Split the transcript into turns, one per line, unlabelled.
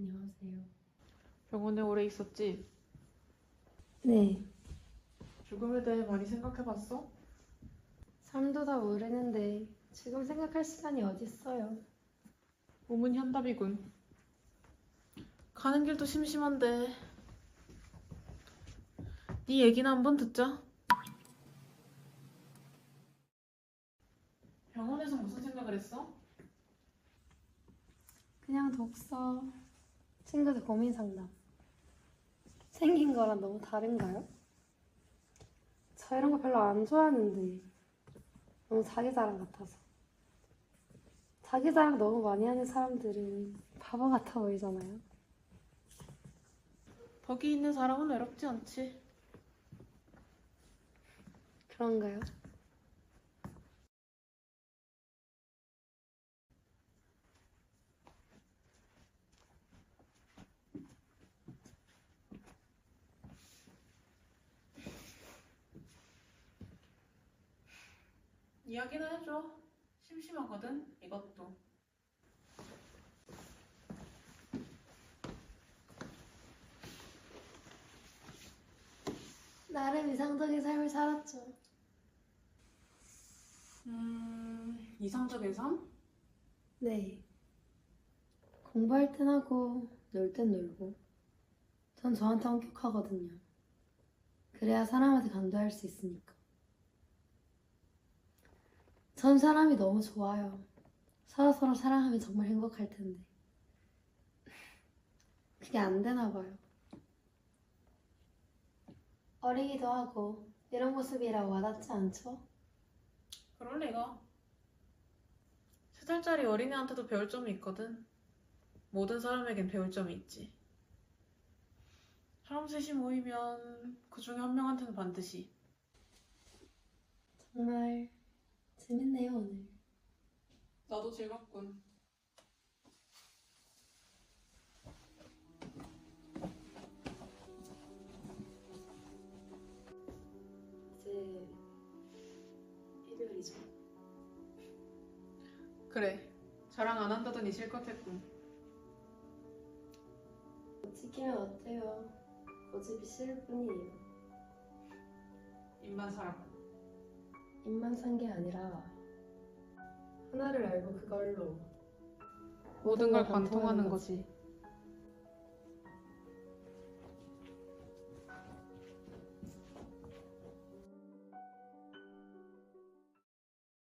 안녕하세요.
병원에 오래 있었지?
네,
죽음에 대해 많이 생각해봤어?
삶도 다 모르는데 지금 생각할 시간이 어딨어요.
몸은 현답이군. 가는 길도 심심한데. 네 얘기나 한번 듣자. 병원에서 무슨 생각을 했어?
그냥 독서, 친구들 고민 상담. 생긴 거랑 너무 다른가요? 저 이런 거 별로 안 좋아하는데 너무 자기 자랑 같아서. 자기 자랑 너무 많이 하는 사람들은 바보 같아 보이잖아요.
거기 있는 사람은 외롭지 않지.
그런가요?
이야기나 해줘. 심심하거든, 이것도.
나름 이상적인 삶을 살았죠.
음, 이상적인 삶?
네. 공부할 땐 하고, 놀 땐 놀고. 전 저한테 엄격하거든요. 그래야 사람한테 감동할 수 있으니까. 전 사람이 너무 좋아요. 서로 서로 사랑하면 정말 행복할 텐데. 그게 안 되나 봐요. 어리기도 하고, 이런 모습이라 와닿지 않죠?
그럴 리가. 세 살짜리 어린애한테도 배울 점이 있거든. 모든 사람에겐 배울 점이 있지. 사람 셋이 모이면 그 중에 한 명한테는 반드시.
정말 재밌네요, 오늘.
나도 즐겁군.
이제 일요일이죠.
그래. 자랑 안 한다더니 실컷 했군.
지키면 어때요? 고집이 싫을 뿐이에요.
입만 살아.
입만 산 게 아니라 하나를 알고 그걸로
모든 걸 관통하는 거지.